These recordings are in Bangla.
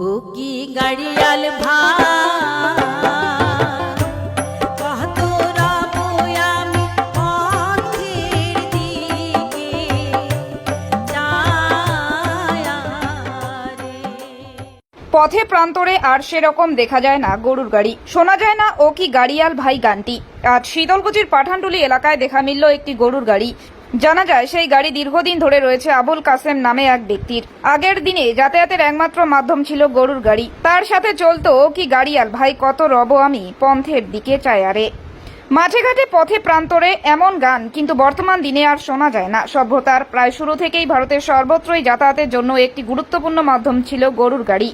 গাড়িয়াল। পথে প্রান্তরে আর সেরকম দেখা যায় না গরুর গাড়ি। শোনা যায় না ও কি গাড়িয়াল ভাই গানটি। আজ শীতলকুচির পাঠানটুলি এলাকায় দেখা মিলল একটি গরুর গাড়ি। জানা যায়, সেই গাড়ি দীর্ঘদিন ধরে রয়েছে আবুল কাসেম নামে এক ব্যক্তির। আগের দিনে যাতায়াতের একমাত্র মাধ্যম ছিল গরুর গাড়ি। তার সাথে চলতো কি গাড়িয়াল? ভাই, কত রব আমি পন্থের দিকে চায়ারে। মাঠে ঘাটে পথে প্রান্তরে এমন গান, কিন্তু বর্তমান দিনে আর শোনা যায় না। সভ্যতার প্রায় শুরু থেকেই ভারতের সর্বত্রই যাতায়াতের জন্য একটি গুরুত্বপূর্ণ মাধ্যম ছিল গরুর গাড়ি।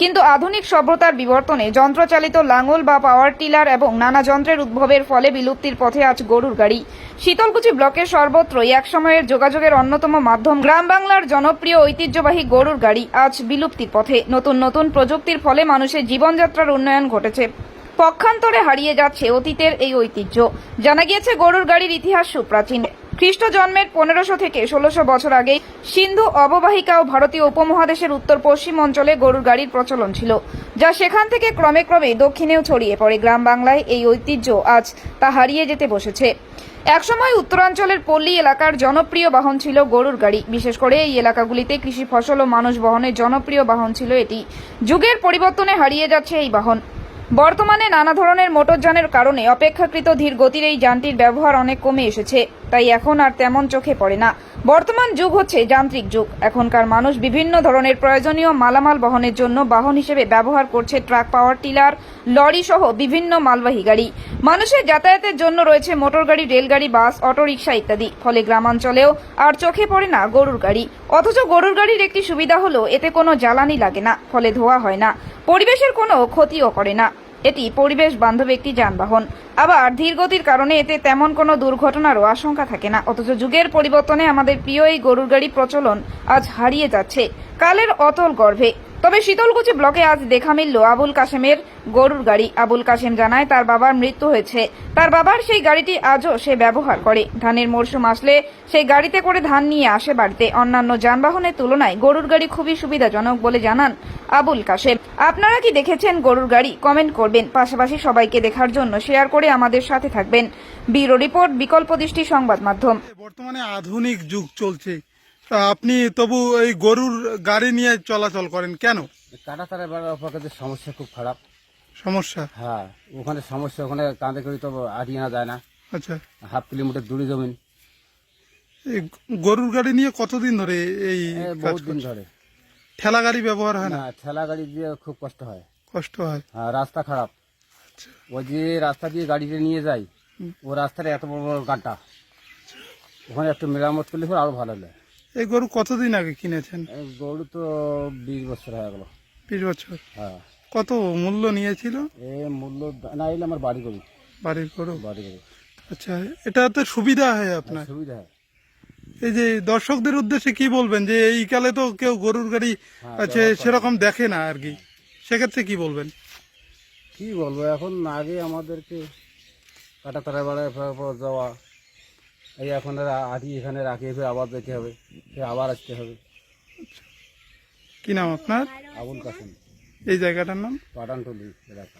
কিন্তু আধুনিক সভ্যতার বিবর্তনে যন্ত্রচালিত লাঙল বা পাওয়ার টিলার এবং নানা যন্ত্রের উদ্ভবের ফলে বিলুপ্তির পথে আজ গরুর গাড়ি। শীতলকুচি ব্লকের সর্বত্রই একসময়ের যোগাযোগের অন্যতম মাধ্যম গ্রাম বাংলার জনপ্রিয় ঐতিহ্যবাহী গরুর গাড়ি আজ বিলুপ্তির পথে। নতুন নতুন প্রযুক্তির ফলে মানুষের জীবনযাত্রার উন্নয়ন ঘটেছে। পক্ষান্তরে হারিয়ে যাচ্ছে অতীতের এই ঐতিহ্য। জানা গিয়েছে, গরুর গাড়ির ইতিহাস সুপ্রাচীন। খ্রিস্ট জন্মের পনেরোশো থেকে ষোলোশো বছর আগে সিন্ধু অববাহিকা ও ভারতীয় উপমহাদেশের উত্তর পশ্চিম অঞ্চলে গরুর গাড়ির প্রচলন ছিল, যা সেখান থেকে ক্রমে ক্রমে দক্ষিণেও ছড়িয়ে পড়ে। গ্রাম বাংলায় এই ঐতিহ্য আজ তা হারিয়ে যেতে বসেছে। একসময় উত্তরাঞ্চলের পল্লী এলাকার জনপ্রিয় বাহন ছিল গরুর গাড়ি। বিশেষ করে এই এলাকাগুলিতে কৃষি ফসল ও মানুষ বহনের জনপ্রিয় বাহন ছিল এটি। যুগের পরিবর্তনে হারিয়ে যাচ্ছে এই বাহন। বর্তমানে নানা ধরনের মোটরযানের কারণে অপেক্ষাকৃত ধীর গতির এই যানটির ব্যবহার অনেক কমে এসেছে। তাই এখন আর তেমন চোখে পড়ে না। বর্তমান যুগ হচ্ছে যান্ত্রিক যুগ। এখনকার মানুষ বিভিন্ন ধরনের প্রয়োজনীয় মালামাল বহনের জন্য বাহন হিসেবে ব্যবহার করছে ট্রাক পাওয়ার টিলার, লরি সহ বিভিন্ন মালবাহী গাড়ি। মানুষের যাতায়াতের জন্য রয়েছে মোটর গাড়ি রেলগাড়ি, বাস, অটোরিকশা ইত্যাদি। ফলে গ্রামাঞ্চলেও আর চোখে পড়ে না গরুর গাড়ি। অথচ গরুর গাড়ির একটি সুবিধা হলো, এতে কোনো জ্বালানি লাগে না, ফলে ধোয়া হয় না। পরিবেশের কোনো ক্ষতিও করে না। এটি পরিবেশ বান্ধব একটি যানবাহন। আবার ধীরগতির কারণে এতে তেমন কোনো দুর্ঘটনারও আশঙ্কা থাকে না। অথচ যুগের পরিবর্তনে আমাদের প্রিয় এই গরুর গাড়ি প্রচলন আজ হারিয়ে যাচ্ছে। কালের অতল গর্ভে তবে শীতলকুচি ব্লকে আজ দেখা মিলল আবুল কাশেমের গরুর গাড়ি। আবুল কাশেম জানায়, তার বাবার মৃত্যু হয়েছে। তার বাবার সেই গাড়িটি আজও সে ব্যবহার করে। ধানের মরশুম আসলে সেই গাড়িতে করে ধান নিয়ে আসে বাড়িতে। অন্যান্য যানবাহনের তুলনায় গরুর গাড়ি খুবই সুবিধাজনক বলে জানান আবুল কাশেম। আপনারা কি দেখেছেন গরুর গাড়ি? কমেন্ট করবেন। পাশাপাশি সবাইকে দেখার জন্য শেয়ার করে আমাদের সাথে থাকবেন। ব্যুরো রিপোর্ট, বিকল্প দৃষ্টি সংবাদ মাধ্যম। বর্তমানে আধুনিক যুগ চলছে। আপনি তবু এই গরুর গাড়ি নিয়ে চলাচল করেন কেন? কাটা তারা বেড়ার প্রকৃতির সমস্যা খুব খারাপ। সমস্যা? হ্যাঁ ওখানে সমস্যা ওখানে কাঁধে করে তো আটিয়ে আনা যায় না। আচ্ছা। হাফ কিলোমিটার দূরে জমিন। এই গরুর গাড়ি নিয়ে কতদিন ধরে এই বহুত দিন ধরে। ঠেলা গাড়ি ব্যবহার হয় না? না ঠেলা গাড়ি দিয়ে খুব কষ্ট হয়। কষ্ট হয়? হ্যাঁ রাস্তা খারাপ। ও যে রাস্তা দিয়ে গাড়িটা নিয়ে যায় ও রাস্তার এত বড় বড় গাঁটা ওখানে একটু মেরামত করলে আরও ভালো হলো এই গরু কতদিন আগে কিনেছেন? গরু তো বিশ বছর হয়ে গেল। বিশ বছর? হ্যাঁ। কত মূল্য নিয়েছিল? এ মূল্য না এলে আমার বাড়ি গরু। বাড়ির গরু? বাড়ি গরু। আচ্ছা এটা তো সুবিধা হয় আপনার। সুবিধা হয়। এই যে দর্শকদের উদ্দেশ্যে কি বলবেন যে এই কালে তো কেউ গরুর গাড়ি আছে সেরকম দেখে না আর কি। সেক্ষেত্রে কি বলবেন? কি বলব এখন আগে আমাদেরকে কাটা তারা বেড়ায় যাওয়া এই এখন আটি এখানে রাখি ফের আবার যেতে হবে ফের আবার আসতে হবে। কি নাম আপনার? আবুল কাসেম এই জায়গাটার নাম? পাটানটলি এলাকা।